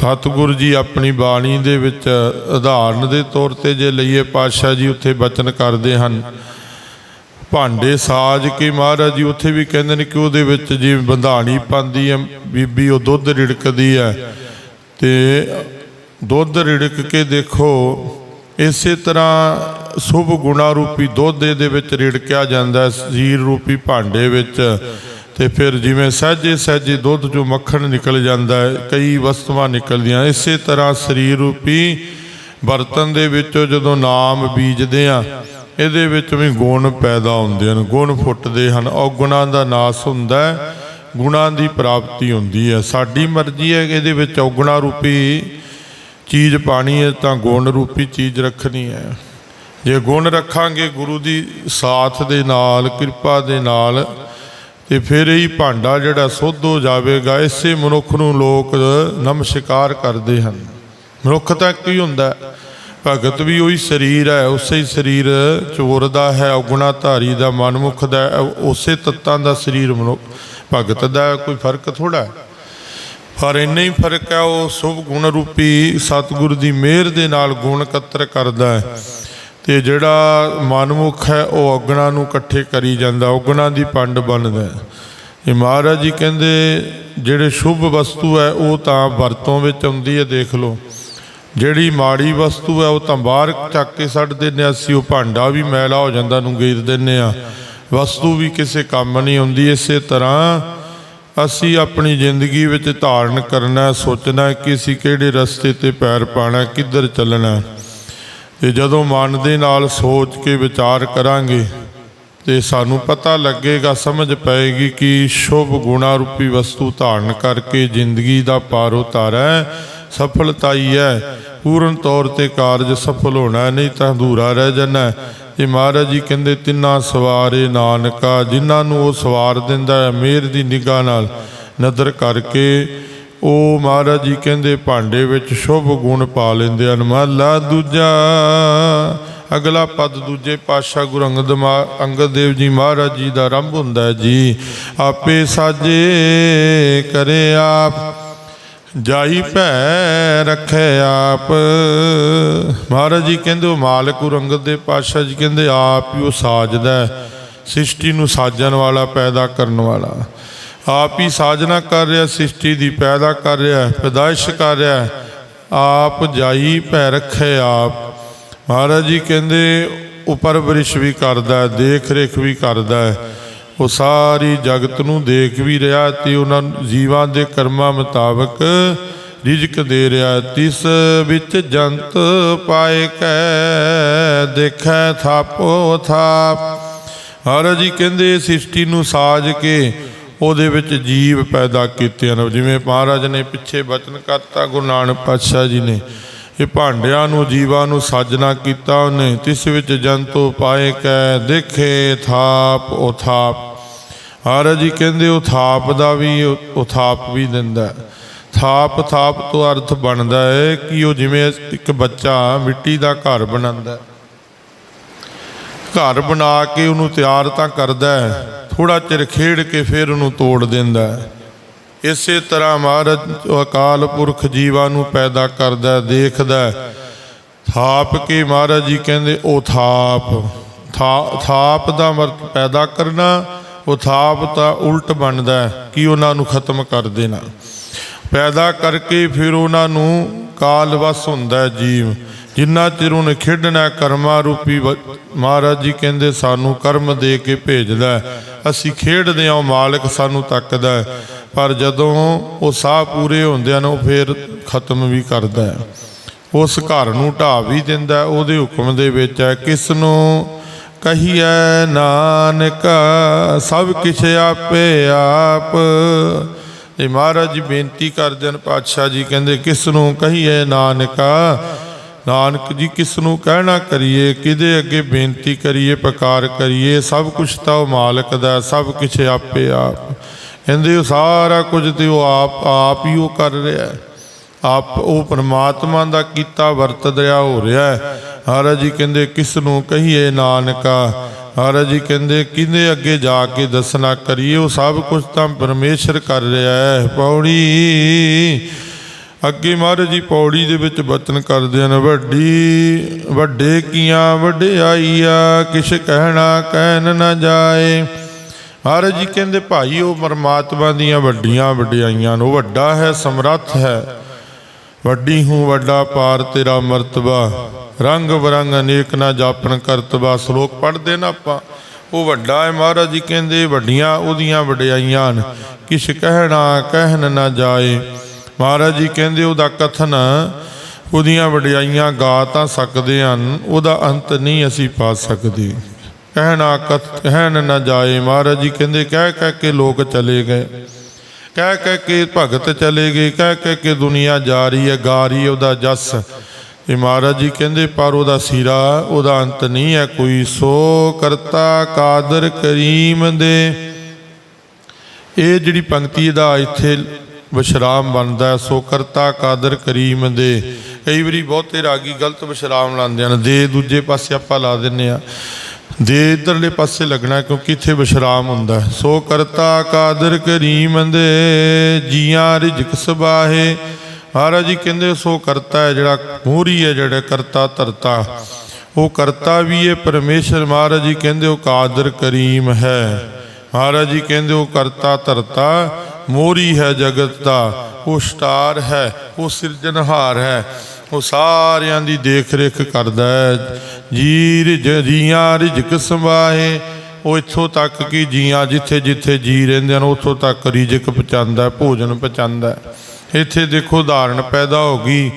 ਸਤਿਗੁਰੂ ਜੀ ਆਪਣੀ ਬਾਣੀ ਦੇ ਵਿੱਚ ਉਦਾਹਰਨ ਦੇ ਤੌਰ ਤੇ ਜੇ ਲਈਏ ਪਾਤਸ਼ਾਹ ਜੀ, ਉੱਥੇ ਬਚਨ ਕਰਦੇ ਹਨ। ਭਾਂਡੇ ਸਾਜ ਕੇ ਮਹਾਰਾਜ ਜੀ, ਉੱਥੇ ਵੀ ਕਹਿੰਦੇ ਨੇ ਕਿ ਉਹਦੇ ਵਿੱਚ ਜਿਵੇਂ ਬੰਧਾਣੀ ਪਾਉਂਦੀ ਹੈ, ਬੀਬੀ ਉਹ ਦੁੱਧ ਰਿੜਕਦੀ ਹੈ। ਤੇ ਦੁੱਧ ਰਿੜਕ ਕੇ ਦੇਖੋ, ਇਸੇ ਤਰ੍ਹਾਂ ਸ਼ੁਭ ਗੁਣਾ ਰੂਪੀ ਦੁੱਧ ਦੇ ਵਿੱਚ ਰਿੜਕਿਆ ਜਾਂਦਾ ਹੈ, ਸਰੀਰ ਰੂਪੀ ਭਾਂਡੇ ਵਿੱਚ। ਤੇ ਫਿਰ ਜਿਵੇਂ ਸਹਿਜੇ ਸਹਿਜੇ ਦੁੱਧ ਚੋਂ ਮੱਖਣ ਨਿਕਲ ਜਾਂਦਾ ਹੈ, ਕਈ ਵਸਤੂਆਂ ਨਿਕਲਦੀਆਂ, ਇਸੇ ਤਰ੍ਹਾਂ ਸਰੀਰ ਰੂਪੀ ਬਰਤਨ ਦੇ ਵਿੱਚੋਂ ਜਦੋਂ ਨਾਮ ਬੀਜਦੇ ਆ ਇਹਦੇ ਵਿੱਚ ਵੀ ਗੁਣ ਪੈਦਾ ਹੁੰਦੇ ਹਨ, ਗੁਣ ਫੁੱਟਦੇ ਹਨ। ਔਗੁਣਾਂ ਦਾ ਨਾਸ ਹੁੰਦਾ ਹੈ, ਗੁਣਾਂ ਦੀ ਪ੍ਰਾਪਤੀ ਹੁੰਦੀ ਹੈ। ਸਾਡੀ ਮਰਜ਼ੀ ਹੈ ਕਿ ਇਹਦੇ ਵਿੱਚ ਔਗੁਣਾ ਰੂਪੀ ਚੀਜ਼ ਪਾਣੀ ਹੈ ਤਾਂ ਗੁਣ ਰੂਪੀ ਚੀਜ਼ ਰੱਖਣੀ ਹੈ। ਜੇ ਗੁਣ ਰੱਖਾਂਗੇ ਗੁਰੂ ਦੀ ਸਾਥ ਦੇ ਨਾਲ, ਕਿਰਪਾ ਦੇ ਨਾਲ, ਤੇ ਫਿਰ ਹੀ ਭਾਂਡਾ ਜਿਹੜਾ ਸੁੱਧ ਹੋ ਜਾਵੇਗਾ, ਇਸੇ ਮਨੁੱਖ ਨੂੰ ਲੋਕ ਨਮਸਕਾਰ ਕਰਦੇ ਹਨ। ਮਨੁੱਖ ਤਾਂ ਇੱਕ ਹੀ ਹੁੰਦਾ ਹੈ। ਭਗਤ ਵੀ ਉਹੀ ਸਰੀਰ ਹੈ, ਉਸੇ ਹੀ ਸਰੀਰ ਚੋਰ ਦਾ ਹੈ ਔਗੁਣਾ ਧਾਰੀ ਦਾ, ਮਨਮੁਖ ਦਾ ਉਸੇ ਤੱਤਾਂ ਦਾ ਸਰੀਰ ਮਨੁੱਖ, ਭਗਤ ਦਾ ਕੋਈ ਫ਼ਰਕ ਥੋੜਾ ਹੈ। ਪਰ ਇੰਨਾ ਹੀ ਫ਼ਰਕ ਹੈ, ਉਹ ਸੁਭ ਗੁਣ ਰੂਪੀ ਸਤਿਗੁਰ ਦੀ ਮਿਹਰ ਦੇ ਨਾਲ ਗੁਣ ਇਕੱਤਰ ਕਰਦਾ ਹੈ। ਤੇ ਜਿਹੜਾ ਮਨਮੁਖ ਹੈ, ਉਹ ਔਗਣਾ ਨੂੰ ਇਕੱਠੇ ਕਰੀ ਜਾਂਦਾ, ਔਗਣਾ ਦੀ ਪੰਡ ਬਣਦਾ ਇਹ ਮਹਾਰਾਜ ਜੀ ਕਹਿੰਦੇ, ਜਿਹੜੇ ਸ਼ੁਭ ਵਸਤੂ ਹੈ, ਉਹ ਤਾਂ ਵਰਤੋਂ ਵਿੱਚ ਆਉਂਦੀ ਹੈ, ਦੇਖ ਲਓ। ਜਿਹੜੀ ਮਾੜੀ ਵਸਤੂ ਹੈ ਉਹ ਤਾਂ ਬਾਹਰ ਚੱਕ ਕੇ ਸੱਟ ਦਿੰਦੇ ਹਾਂ, ਅਸੀਂ ਉਹ ਭਾਂਡਾ ਵੀ ਮੈਲਾ ਹੋ ਜਾਂਦਾ ਨੂੰ ਗੇਰ ਦਿੰਦੇ ਆ ਵਸਤੂ ਵੀ ਕਿਸੇ ਕੰਮ ਨਹੀਂ ਆਉਂਦੀ ਇਸੇ ਤਰ੍ਹਾਂ ਅਸੀਂ ਆਪਣੀ ਜ਼ਿੰਦਗੀ ਵਿੱਚ ਧਾਰਨ ਕਰਨਾ ਸੋਚਣਾ ਕਿ ਅਸੀਂ ਕਿਹੜੇ ਰਸਤੇ ਤੇ ਪੈਰ ਪਾਣਾ ਕਿੱਧਰ ਚੱਲਣਾ ਤੇ ਜਦੋਂ ਮਨ ਦੇ ਨਾਲ ਸੋਚ ਕੇ ਵਿਚਾਰ ਕਰਾਂਗੇ ਤੇ ਸਾਨੂੰ ਪਤਾ ਲੱਗੇਗਾ, ਸਮਝ ਪਏਗੀ ਕਿ ਸ਼ੁਭ ਗੁਣਾ ਰੂਪੀ ਵਸਤੂ ਧਾਰਨ ਕਰਕੇ ਜ਼ਿੰਦਗੀ ਦਾ ਪਾਰ ਉਤਾਰਾ ਸਫਲਤਾ ਹੀ ਹੈ ਪੂਰਨ ਤੌਰ ਤੇ ਕਾਰਜ ਸਫਲ ਹੋਣਾ, ਨਹੀਂ ਤਾਂ ਅਧੂਰਾ ਰਹਿ ਜਾਣਾ ਹੈ। ਇਹ ਮਹਾਰਾਜ ਜੀ ਕਹਿੰਦੇ, ਤਿੰਨਾ ਸਵਾਰੇ ਨਾਨਕਾ, ਜਿਨ੍ਹਾਂ ਨੂੰ ਉਹ ਸਵਾਰ ਦਿੰਦਾ ਹੈ ਮਿਹਰ ਦੀ ਨਿਗਾਹ ਨਾਲ ਨਦਰ ਕਰਕੇ, ਉਹ ਮਹਾਰਾਜ ਜੀ ਕਹਿੰਦੇ, ਭਾਂਡੇ ਵਿੱਚ ਸ਼ੁਭ ਗੁਣ ਪਾ ਲੈਂਦੇ ਹਨ। ਮਹਲਾ ਦੂਜਾ, ਅਗਲਾ ਪਦ ਦੂਜੇ ਪਾਤਸ਼ਾਹ ਗੁਰੂ ਅੰਗਦ ਮਾ- ਅੰਗਦ ਦੇਵ ਜੀ ਮਹਾਰਾਜ ਜੀ ਦਾ ਆਰੰਭ ਹੁੰਦਾ ਜੀ। ਆਪੇ ਸਾਜੇ ਕਰੇ ਆਪ। ਜਾਈ ਭੈ ਰੱਖੇ ਆਪ। ਮਹਾਰਾਜ ਜੀ ਕਹਿੰਦੇ, ਉਹ ਮਾਲਕ ਗੁਰੂ ਦੇ ਪਾਤਸ਼ਾਹ ਜੀ ਕਹਿੰਦੇ, ਆਪ ਹੀ ਉਹ ਸਾਜਦਾ ਸ੍ਰਿਸ਼ਟੀ ਨੂੰ ਸਾਜਣ ਵਾਲਾ, ਪੈਦਾ ਕਰਨ ਵਾਲਾ। ਆਪ ਹੀ ਸਾਜਨਾ ਕਰ ਰਿਹਾ, ਸ੍ਰਿਸ਼ਟੀ ਦੀ ਪੈਦਾ ਕਰ ਰਿਹਾ, ਪੈਦਾਇਸ਼ ਕਰ ਰਿਹਾ ਆਪ ਜਾਈ ਭੈ ਰੱਖੇ ਆਪ। ਮਹਾਰਾਜ ਜੀ ਕਹਿੰਦੇ, ਉਪਰਵਰਿਸ਼ ਵੀ ਕਰਦਾ ਦੇਖ ਰੇਖ ਵੀ ਕਰਦਾ ਹੈ। ਉਹ ਸਾਰੀ ਜਗਤ ਨੂੰ ਦੇਖ ਵੀ ਰਿਹਾ ਤੇ ਉਹਨਾਂ ਜੀਵਾਂ ਦੇ ਕਰਮਾਂ ਮੁਤਾਬਕ ਰਿਜ਼ਕ ਦੇ ਰਿਹਾ। ਤਿਸ ਵਿੱਚ ਜੰਤ ਪਾਏ ਕੈ, ਦੇਖੈ ਥਾਪੋ ਥਾਪ। ਮਹਾਰਾਜ ਜੀ ਕਹਿੰਦੇ ਸ੍ਰਿਸ਼ਟੀ ਨੂੰ ਸਾਜ ਕੇ ਉਹਦੇ ਵਿੱਚ ਜੀਵ ਪੈਦਾ ਕੀਤੇ ਹਨ। ਜਿਵੇਂ ਮਹਾਰਾਜ ਨੇ ਪਿੱਛੇ ਬਚਨ ਕਰਤਾ, ਗੁਰੂ ਨਾਨਕ ਪਾਤਸ਼ਾਹ ਜੀ ਨੇ। ਇਹ ਭਾਂਡਿਆਂ ਨੂੰ, ਜੀਵਾਂ ਨੂੰ ਸਾਜਨਾ ਕੀਤਾ ਉਹਨੇ। ਤਿਸ ਵਿੱਚ ਜੰਤੂ ਪਾਏ ਕੈ ਦੇਖੇ ਥਾਪ, ਉਹ ਥਾਪ। ਮਹਾਰਾਜ ਜੀ ਕਹਿੰਦੇ, ਉਹ ਥਾਪ ਦਾ ਵੀ, ਉਹ ਥਾਪ ਵੀ ਦਿੰਦਾ। ਥਾਪ ਥਾਪ ਤੋਂ ਅਰਥ ਬਣਦਾ ਹੈ ਕਿ ਉਹ ਜਿਵੇਂ ਇੱਕ ਬੱਚਾ ਮਿੱਟੀ ਦਾ ਘਰ ਬਣਾਉਂਦਾ ਘਰ ਬਣਾ ਕੇ ਉਹਨੂੰ ਤਿਆਰ ਤਾਂ ਕਰਦਾ ਹੈ। ਥੋੜਾ ਚਿਰ ਖੇਡ ਕੇ ਫਿਰ ਉਹਨੂੰ ਤੋੜ ਦਿੰਦਾ ਹੈ। ਇਸੇ ਤਰ੍ਹਾਂ ਮਹਾਰਾਜ ਅਕਾਲ ਪੁਰਖ ਜੀਵਾਂ ਨੂੰ ਪੈਦਾ ਕਰਦਾ, ਦੇਖਦਾ ਥਾਪ ਕੇ ਮਹਾਰਾਜ ਜੀ ਕਹਿੰਦੇ, ਉਹ ਥਾਪ। ਥਾ- ਥਾਪ ਦਾ ਮਰਤ ਪੈਦਾ ਕਰਨਾ, ਉਹ ਥਾਪ ਤਾਂ ਉਲਟ ਬਣਦਾ ਕਿ ਉਹਨਾਂ ਨੂੰ ਖਤਮ ਕਰ ਦੇਣਾ। ਪੈਦਾ ਕਰਕੇ ਫਿਰ ਉਹਨਾਂ ਨੂੰ ਕਾਲ ਵਸ ਹੁੰਦਾ ਜੀਵ। ਜਿੰਨਾ ਚਿਰ ਉਹਨੇ ਖੇਡਣਾ ਹੈ, ਕਰਮਾ ਰੂਪੀ ਮਹਾਰਾਜ ਜੀ ਕਹਿੰਦੇ, ਸਾਨੂੰ ਕਰਮ ਦੇ ਕੇ ਭੇਜਦਾ ਅਸੀਂ ਖੇਡਦੇ ਹਾਂ, ਉਹ ਮਾਲਕ ਸਾਨੂੰ ਤੱਕਦਾ ਪਰ ਜਦੋਂ ਉਹ ਸਾਹ ਪੂਰੇ ਹੁੰਦੇ ਹਨ ਉਹ ਫਿਰ ਖਤਮ ਵੀ ਕਰਦਾ ਹੈ। ਉਸ ਘਰ ਨੂੰ ਢਾਹ ਵੀ ਦਿੰਦਾ ਉਹਦੇ ਹੁਕਮ ਦੇ ਵਿੱਚ ਹੈ, ਕਿਸ ਨੂੰ ਕਹੀਐ ਨਾਨਕ, ਸਭ ਕਿਛ ਆਪੇ ਆਪ। ਇਹ ਮਹਾਰਾਜ ਜੀ ਬੇਨਤੀ ਕਰਦੇ ਹਨ, ਪਾਤਸ਼ਾਹ ਜੀ ਕਹਿੰਦੇ, ਕਿਸ ਨੂੰ ਕਹੀਏ ਨਾਨਕਾ? ਨਾਨਕ ਜੀ, ਕਿਸ ਨੂੰ ਕਹਿਣਾ ਕਰੀਏ? ਕਿਹਦੇ ਅੱਗੇ ਬੇਨਤੀ ਕਰੀਏ, ਪੁਕਾਰ ਕਰੀਏ? ਸਭ ਕੁਛ ਤਾਂ ਉਹ ਮਾਲਕ ਦਾ ਸਭ ਕੁਝ ਆਪੇ ਆਪ। ਕਹਿੰਦੇ ਉਹ ਸਾਰਾ ਕੁਝ ਤੇ ਉਹ ਆਪ ਆਪ ਹੀ ਉਹ ਕਰ ਰਿਹਾ ਹੈ। ਆਪ ਉਹ ਪਰਮਾਤਮਾ ਦਾ ਕੀਤਾ ਵਰਤ ਰਿਹਾ ਹੋ ਰਿਹਾ ਹੈ। ਮਹਾਰਾਜ ਜੀ ਕਹਿੰਦੇ, ਕਿਸ ਨੂੰ ਕਹੀਏ ਨਾਨਕਾ? ਮਹਾਰਾਜ ਜੀ ਕਹਿੰਦੇ, ਕਿਹਦੇ ਅੱਗੇ ਜਾ ਕੇ ਦੱਸਣਾ ਕਰੀਏ? ਉਹ ਸਭ ਕੁਝ ਤਾਂ ਪਰਮੇਸ਼ਰ ਕਰ ਰਿਹਾ ਹੈ। ਪੌੜੀ, ਅੱਗੇ ਮਹਾਰਾਜ ਜੀ ਪੌੜੀ ਦੇ ਵਿੱਚ ਬਚਨ ਕਰਦੇ ਹਨ, ਵੱਡੀ, ਵੱਡੇ ਕੀਆਂ ਵਡਿਆਈਆ ਕਿਛ ਕਹਿਣਾ, ਕਹਿਣ ਨਾ ਜਾਏ। ਮਹਾਰਾਜ ਜੀ ਕਹਿੰਦੇ ਭਾਈ, ਉਹ ਪਰਮਾਤਮਾ ਦੀਆਂ ਵੱਡੀਆਂ ਵਡਿਆਈਆਂ ਨੂੰ ਵੱਡਾ ਹੈ, ਸਮਰੱਥ ਹੈ। ਵੱਡੀ ਹੂੰ, ਵੱਡਾ ਪਾਰ ਤੇਰਾ ਮਰਤਬਾ। ਰੰਗ ਬਰੰਗ ਅਨੇਕ ਨਾ ਜਾਪਣ ਕਰਤਬਾ। ਸ਼ਲੋਕ ਪੜ੍ਹਦੇ ਨਾ ਆਪਾਂ। ਉਹ ਵੱਡਾ ਹੈ ਮਹਾਰਾਜ ਜੀ ਕਹਿੰਦੇ, ਵੱਡੀਆਂ ਉਹਦੀਆਂ ਵਡਿਆਈਆਂ ਹਨ। ਕਿਛ ਕਹਿਣਾ, ਕਹਿਣ ਨਾ ਜਾਏ। ਮਹਾਰਾਜ ਜੀ ਕਹਿੰਦੇ, ਉਹਦਾ ਕਥਨ, ਉਹਦੀਆਂ ਵਡਿਆਈਆਂ ਗਾ ਤਾਂ ਸਕਦੇ ਹਨ, ਉਹਦਾ ਅੰਤ ਨਹੀਂ ਅਸੀਂ ਪਾ ਸਕਦੇ। ਕਹਿਣਾ ਕਥ, ਕਹਿਣ ਨਾ ਜਾਏ ਮਹਾਰਾਜ ਜੀ। ਕਹਿੰਦੇ ਕਹਿ ਕਹਿ ਕੇ ਲੋਕ ਚਲੇ ਗਏ। ਕਹਿ ਕਹਿ ਕੇ ਭਗਤ ਚਲੇ ਗਏ। ਕਹਿ ਕਹਿ ਕੇ ਦੁਨੀਆ ਜਾ ਰਹੀ ਹੈ, ਗਾ ਰਹੀ ਹੈ ਉਹਦਾ ਜਸ। ਇਹ ਮਹਾਰਾਜ ਜੀ ਕਹਿੰਦੇ, ਪਰ ਉਹਦਾ ਸਿਰਾ, ਉਹਦਾ ਅੰਤ ਨਹੀਂ ਹੈ ਕੋਈ। ਸੋ ਕਰਤਾ ਕਾਦਰ ਕਰੀਮ ਦੇ। ਇਹ ਜਿਹੜੀ ਪੰਕਤੀ ਦਾ ਇੱਥੇ ਵਿਸ਼ਰਾਮ ਬਣਦਾ ਸੋ ਕਰਤਾ ਕਾਦਰ ਕਰੀਮ ਦੇ। ਕਈ ਵਾਰੀ ਬਹੁਤੇ ਰਾਗੀ ਗਲਤ ਵਿਸ਼ਰਾਮ ਲਾਉਂਦੇ ਹਨ। ਦੇ ਦੂਜੇ ਪਾਸੇ ਆਪਾਂ ਲਾ ਦਿੰਨੇ ਆ ਦੇ ਇਧਰਲੇ ਪਾਸੇ ਲੱਗਣਾ, ਕਿਉਂਕਿ ਇੱਥੇ ਵਿਸ਼ਰਾਮ ਹੁੰਦਾ ਸੋ ਕਰਤਾ ਕਾਦਰ ਕਰੀਮ ਦੇ ਜੀਆਂ ਰਿਜਕ ਸਬਾਹੇ। ਮਹਾਰਾਜ ਜੀ ਕਹਿੰਦੇ, ਸੋ ਕਰਤਾ ਹੈ ਜਿਹੜਾ ਮੂਰੀ ਹੈ, ਜਿਹੜਾ ਕਰਤਾ ਧਰਤਾ। ਉਹ ਕਰਤਾ ਵੀ ਹੈ, ਪਰਮੇਸ਼ਰ ਮਹਾਰਾਜ ਜੀ ਕਹਿੰਦੇ, ਉਹ ਕਾਦਰ ਕਰੀਮ ਹੈ। ਮਹਾਰਾਜ ਜੀ ਕਹਿੰਦੇ, ਉਹ ਕਰਤਾ ਧਰਤਾ ਮੋਰੀ ਹੈ ਜਗਤ ਦਾ। ਉਹ ਸਟਾਰ ਹੈ, ਉਹ ਸਿਰਜਣਹਾਰ ਹੈ। ਉਹ ਸਾਰਿਆਂ ਦੀ ਦੇਖ ਰੇਖ ਕਰਦਾ ਹੈ। ਜੀ ਰਿਜ ਜੀਆਂ ਰਿਜਕ ਸੰਭਾਹੇ ਉਹ ਇੱਥੋਂ ਤੱਕ ਕਿ ਜੀਆਂ ਜਿੱਥੇ ਜਿੱਥੇ ਜੀ ਰਹਿੰਦੇ ਹਨ, ਉੱਥੋਂ ਤੱਕ ਰਿਜਕ ਪਹੁੰਚਾਉਂਦਾ ਭੋਜਨ ਪਹੁੰਚਾਉਂਦਾ ਇੱਥੇ ਦੇਖੋ ਉਦਾਹਰਣ ਪੈਦਾ ਹੋ ਗਈ।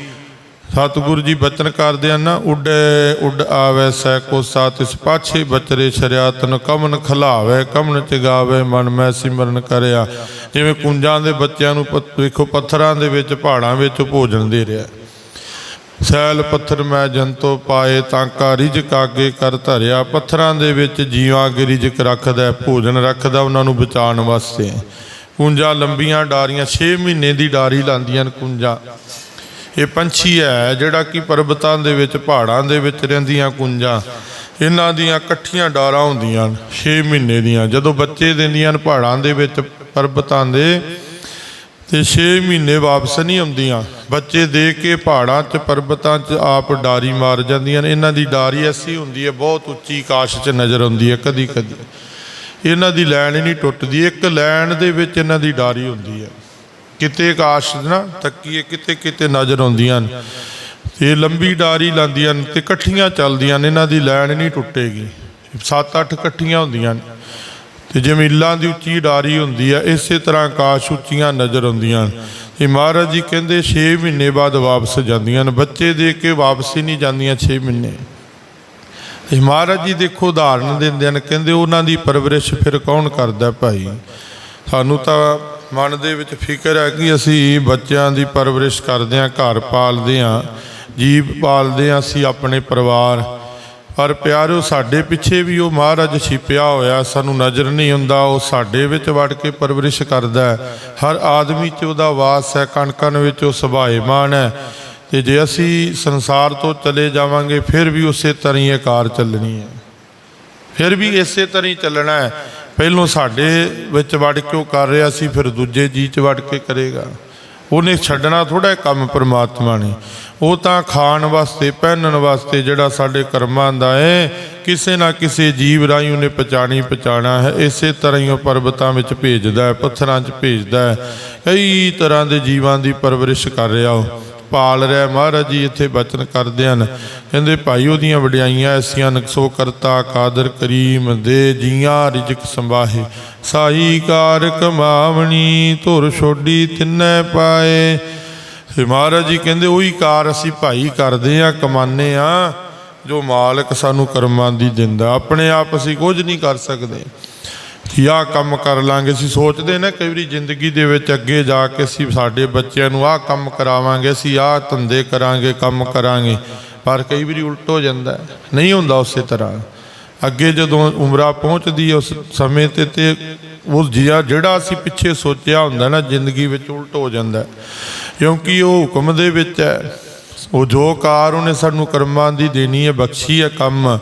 ਸਤਿਗੁਰੂ ਜੀ ਬਚਨ ਕਰਦੇ ਹਨ ਨਾ, ਉੱਡੇ ਉੱਡ ਆਵੇ ਸੈ ਕੋਸਾ ਤਿਸ ਪਾਛੇ ਬਚਰੇ ਸ਼ਰਿਆਤਨ ਕਮਨ ਖਲਾਵੇ, ਕਮਨ ਚਗਾਵੇ, ਮਨ ਮੈਂ ਸਿਮਰਨ ਕਰਿਆ। ਜਿਵੇਂ ਕੁੰਜਾਂ ਦੇ ਬੱਚਿਆਂ ਨੂੰ ਪ- ਵੇਖੋ ਪੱਥਰਾਂ ਦੇ ਵਿੱਚ, ਪਹਾੜਾਂ ਵਿੱਚ ਭੋਜਨ ਦੇ ਰਿਹਾ ਸੈਲ ਪੱਥਰ ਮੈਂ ਜੰਤੋ ਪਾਏ ਤਾਂ ਕਾ ਰਿਜਕ ਆਗੇ ਕਰ ਧਰਿਆ। ਪੱਥਰਾਂ ਦੇ ਵਿੱਚ ਜੀਵਾਂ ਅੱਗੇ ਰਿਜਕ ਰੱਖਦਾ ਭੋਜਨ ਰੱਖਦਾ, ਉਹਨਾਂ ਨੂੰ ਬਚਾਉਣ ਵਾਸਤੇ। ਕੁੰਜਾਂ ਲੰਬੀਆਂ ਡਾਰੀਆਂ 6 ਮਹੀਨੇ ਦੀ ਡਾਰੀ ਲਾਂਦੀਆਂ ਨੇ ਕੁੰਜਾਂ। ਇਹ ਪੰਛੀ ਹੈ, ਜਿਹੜਾ ਕਿ ਪਰਬਤਾਂ ਦੇ ਵਿੱਚ, ਪਹਾੜਾਂ ਦੇ ਵਿੱਚ ਰਹਿੰਦੀਆਂ ਕੁੰਜਾਂ। ਇਹਨਾਂ ਦੀਆਂ ਇਕੱਠੀਆਂ ਡਾਰਾਂ ਹੁੰਦੀਆਂ 6 ਮਹੀਨੇ ਦੀਆਂ। ਜਦੋਂ ਬੱਚੇ ਦਿੰਦੀਆਂ ਨੇ ਪਹਾੜਾਂ ਦੇ ਵਿੱਚ, ਪਰਬਤਾਂ ਦੇ ਤੇ 6 ਮਹੀਨੇ ਵਾਪਸ ਨਹੀਂ ਆਉਂਦੀਆਂ। ਬੱਚੇ ਦੇ ਕੇ ਪਹਾੜਾਂ 'ਚ, ਪਰਬਤਾਂ 'ਚ ਆਪ ਡਾਰੀ ਮਾਰ ਜਾਂਦੀਆਂ ਨੇ। ਇਹਨਾਂ ਦੀ ਡਾਰੀ ਐਸੀ ਹੁੰਦੀ ਹੈ, ਬਹੁਤ ਉੱਚੀ ਕਾਸ਼ 'ਚ ਨਜ਼ਰ ਆਉਂਦੀ ਹੈ ਕਦੀ ਕਦੀ ਇਹਨਾਂ ਦੀ ਲਾਈਨ ਹੀ ਨਹੀਂ ਟੁੱਟਦੀ। ਇੱਕ ਲਾਈਨ ਦੇ ਵਿੱਚ ਇਹਨਾਂ ਦੀ ਡਾਰੀ ਹੁੰਦੀ ਹੈ। ਕਿਤੇ ਆਕਾਸ਼ ਨਾ ਤੱਕੀਏ ਕਿਤੇ ਕਿਤੇ ਨਜ਼ਰ ਆਉਂਦੀਆਂ ਨੇ। ਇਹ ਲੰਬੀ ਡਾਰੀ ਲਾਂਦੀਆਂ ਨੇ ਤੇ ਇਕੱਠੀਆਂ ਚੱਲਦੀਆਂ ਨੇ। ਇਹਨਾਂ ਦੀ ਲਾਈਨ ਨਹੀਂ ਟੁੱਟੇਗੀ। 7-8 ਇਕੱਠੀਆਂ ਹੁੰਦੀਆਂ ਨੇ। ਤੇ ਜਮੀਲਾਂ ਦੀ ਉੱਚੀ ਡਾਰੀ ਹੁੰਦੀ ਹੈ ਇਸੇ ਤਰ੍ਹਾਂ ਆਕਾਸ਼ ਉੱਚੀਆਂ ਨਜ਼ਰ ਆਉਂਦੀਆਂ ਨੇ ਇਹ ਮਹਾਰਾਜ ਜੀ ਕਹਿੰਦੇ 6 ਮਹੀਨੇ ਬਾਅਦ ਵਾਪਸ ਜਾਂਦੀਆਂ ਨੇ ਬੱਚੇ ਦੇ ਕੇ ਵਾਪਸ ਹੀ ਨਹੀਂ ਜਾਂਦੀਆਂ 6 ਮਹੀਨੇ। ਇਹ ਮਹਾਰਾਜ ਜੀ ਦੇਖੋ ਉਦਾਹਰਨ ਦਿੰਦੇ ਹਨ, ਕਹਿੰਦੇ ਉਹਨਾਂ ਦੀ ਪਰਵਰਿਸ਼ ਫਿਰ ਕੌਣ ਕਰਦਾ ਭਾਈ? ਸਾਨੂੰ ਤਾਂ ਮਨ ਦੇ ਵਿੱਚ ਫਿਕਰ ਹੈ ਕਿ ਅਸੀਂ ਬੱਚਿਆਂ ਦੀ ਪਰਵਰਿਸ਼ ਕਰਦੇ ਹਾਂ, ਘਰ ਪਾਲਦੇ ਹਾਂ, ਜੀਵ ਪਾਲਦੇ ਹਾਂ, ਅਸੀਂ ਆਪਣੇ ਪਰਿਵਾਰ ਪਰ ਪਿਆਰਿਓ, ਸਾਡੇ ਪਿੱਛੇ ਵੀ ਉਹ ਮਹਾਰਾਜ ਛਿਪਿਆ ਹੋਇਆ, ਸਾਨੂੰ ਨਜ਼ਰ ਨਹੀਂ ਹੁੰਦਾ, ਉਹ ਸਾਡੇ ਵਿੱਚ ਵੜ ਕੇ ਪਰਵਰਿਸ਼ ਕਰਦਾ ਹੈ। ਹਰ ਆਦਮੀ 'ਚ ਉਹਦਾ ਵਾਸ ਹੈ ਕਣ ਵਿੱਚ ਉਹ ਸੁਭਾਏਮਾਨ ਹੈ। ਤੇ ਜੇ ਅਸੀਂ ਸੰਸਾਰ ਤੋਂ ਚਲੇ ਜਾਵਾਂਗੇ, ਫਿਰ ਵੀ ਉਸੇ ਤਰ੍ਹਾਂ ਹੀ ਇਹ ਕਾਰ ਚੱਲਣੀ ਹੈ। ਫਿਰ ਵੀ ਇਸੇ ਤਰ੍ਹਾਂ ਹੀ ਚੱਲਣਾ ਹੈ। ਪਹਿਲੋਂ ਸਾਡੇ ਵਿੱਚ ਵੜ ਕੇ ਉਹ ਕਰ ਰਿਹਾ ਸੀ, ਫਿਰ ਦੂਜੇ ਜੀ ਚ ਵੜ ਕੇ ਕਰੇਗਾ। ਉਹਨੇ ਛੱਡਣਾ ਥੋੜਾ ਕੰਮ ਪਰਮਾਤਮਾ ਨੇ। ਉਹ ਤਾਂ ਖਾਣ ਵਾਸਤੇ, ਪਹਿਨਣ ਵਾਸਤੇ ਜਿਹੜਾ ਸਾਡੇ ਕਰਮਾਂ ਦਾ ਹੈ, ਕਿਸੇ ਨਾ ਕਿਸੇ ਜੀਵ ਰਾਹੀਂ ਉਹਨੇ ਪਛਾਣੀ ਪਛਾਣਾ ਹੈ। ਇਸੇ ਤਰ੍ਹਾਂ ਹੀ ਉਹ ਪਰਬਤਾਂ ਵਿੱਚ ਭੇਜਦਾ ਹੈ, ਪੱਥਰਾਂ 'ਚ ਭੇਜਦਾ ਹੈ। ਕਈ ਤਰ੍ਹਾਂ ਦੇ ਜੀਵਾਂ ਦੀ ਪਰਵਰਿਸ਼ ਕਰ ਰਿਹਾ ਉਹ। ਪਾਲ ਰਿਹਾ ਮਹਾਰਾਜ ਜੀ, ਇੱਥੇ ਬਚਨ ਕਰਦੇ ਹਨ। ਕਹਿੰਦੇ, ਭਾਈ, ਉਹਦੀਆਂ ਵਡਿਆਈਆਂ ਐਸੀਆਂ ਨਕਸੋ ਕਰਤਾ ਕਾਦਰ, ਕਰੀਮ ਦੇ ਜੀਆਂ, ਰਿਜਕ ਸੰਭਾਹੇ। ਸਾਈ ਕਾਰ ਕਮਾਵਣੀ ਧੁਰ ਛੋਡੀ ਤਿੰਨੈ ਪਾਏ। ਤੇ ਮਹਾਰਾਜ ਜੀ ਕਹਿੰਦੇ, ਉਹੀ ਕਾਰ ਅਸੀਂ ਭਾਈ ਕਰਦੇ ਆ ਕਮਾਨੇ ਆ ਜੋ ਮਾਲਕ ਸਾਨੂੰ ਕਰਮਾਂ ਦੀ ਦਿੰਦਾ। ਆਪਣੇ ਆਪ ਅਸੀਂ ਕੁਝ ਨਹੀਂ ਕਰ ਸਕਦੇ। ਕਿ ਆਹ ਕੰਮ ਕਰ ਲਾਂਗੇ। ਅਸੀਂ ਸੋਚਦੇ ਨਾ ਕਈ ਵਾਰੀ ਜ਼ਿੰਦਗੀ ਦੇ ਵਿੱਚ ਅੱਗੇ ਜਾ ਕੇ ਅਸੀਂ ਸਾਡੇ ਬੱਚਿਆਂ ਨੂੰ ਆਹ ਕੰਮ ਕਰਾਵਾਂਗੇ, ਅਸੀਂ ਆਹ ਧੰਦੇ ਕਰਾਂਗੇ, ਕੰਮ ਕਰਾਂਗੇ। ਪਰ ਕਈ ਵਾਰੀ ਉਲਟ ਹੋ। ਜਾਂਦਾ ਨਹੀਂ ਹੁੰਦਾ ਉਸੇ ਤਰ੍ਹਾਂ। ਅੱਗੇ ਜਦੋਂ ਉਮਰਾ ਪਹੁੰਚਦੀ ਉਸ ਸਮੇਂ ਤੇ ਤੇ ਉਹ ਜਿਹਾ ਜਿਹੜਾ ਅਸੀਂ ਪਿੱਛੇ ਸੋਚਿਆ ਹੁੰਦਾ ਨਾ, ਜ਼ਿੰਦਗੀ ਵਿੱਚ ਉਲਟ ਹੋ। ਜਾਂਦਾ ਕਿਉਂਕਿ ਉਹ ਹੁਕਮ ਦੇ ਵਿੱਚ ਹੈ। ਉਹ ਜੋ ਕਾਰ ਉਹਨੇ ਸਾਨੂੰ ਕਰਮਾਂ ਦੀ ਦੇਣੀ ਹੈ, ਬਖਸ਼ੀ ਹੈ ਕੰਮ।